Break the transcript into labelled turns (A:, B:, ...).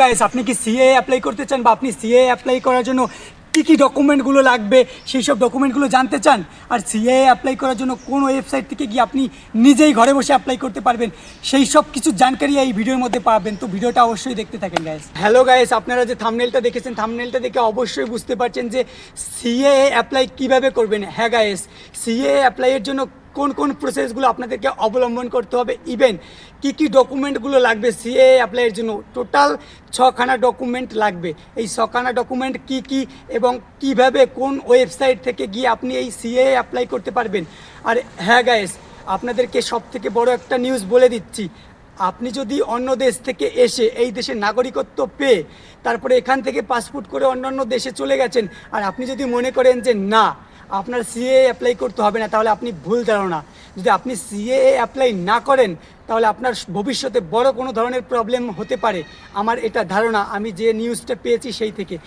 A: Guys আপনি কি CA apply করতে চান বা আপনি সিএ অ্যাপ্লাই করার জন্য কী কী ডকুমেন্টগুলো লাগবে, সেই সব ডকুমেন্টগুলো জানতে চান? আর সিএ অ্যাপ্লাই করার জন্য কোন ওয়েবসাইট থেকে গিয়ে আপনি নিজেই ঘরে বসে অ্যাপ্লাই করতে পারবেন, সেই সব কিছু জানকারি এই ভিডিওর মধ্যে পাবেন। তো ভিডিওটা অবশ্যই দেখতে থাকেন গাইস হ্যালো গাইস আপনারা যে থামনেলটা দেখেছেন থামনেলটা দেখে অবশ্যই বুঝতে পারছেন যে সিএ অ্যাপ্লাই কীভাবে করবেন। হ্যাঁ গাইস সিএ অ্যাপ্লাইয়ের জন্য কোন কোন প্রসেসগুলো আপনাদেরকে অবলম্বন করতে হবে? ইভেন কি কি ডকুমেন্টগুলো লাগবে? সিএ অ্যাপ্লাইয়ের জন্য টোটাল ছখানা ডকুমেন্ট লাগবে। এই ছখানা ডকুমেন্ট কি কি এবং কীভাবে কোন ওয়েবসাইট থেকে গিয়ে আপনি এই সিএ অ্যাপ্লাই করতে পারবেন? আর হ্যাঁ গাইস আপনাদেরকে সব থেকে বড় একটা নিউজ বলে দিচ্ছি। আপনি যদি অন্য দেশ থেকে এসে এই দেশের নাগরিকত্ব পেয়ে তারপরে এখান থেকে পাসপোর্ট করে অন্যান্য দেশে চলে গেছেন, আর আপনি যদি মনে করেন যে না আপনার সিএ অ্যাপ্লাই করতে হবে না, তাহলে আপনি ভুল ধারণা। যদি আপনি সিএ অ্যাপ্লাই না করেন, তাহলে আপনার ভবিষ্যতে বড় কোনো ধরনের প্রবলেম হতে পারে। আমার এটা ধারণা, আমি যে নিউজটা পেয়েছি সেই থেকে।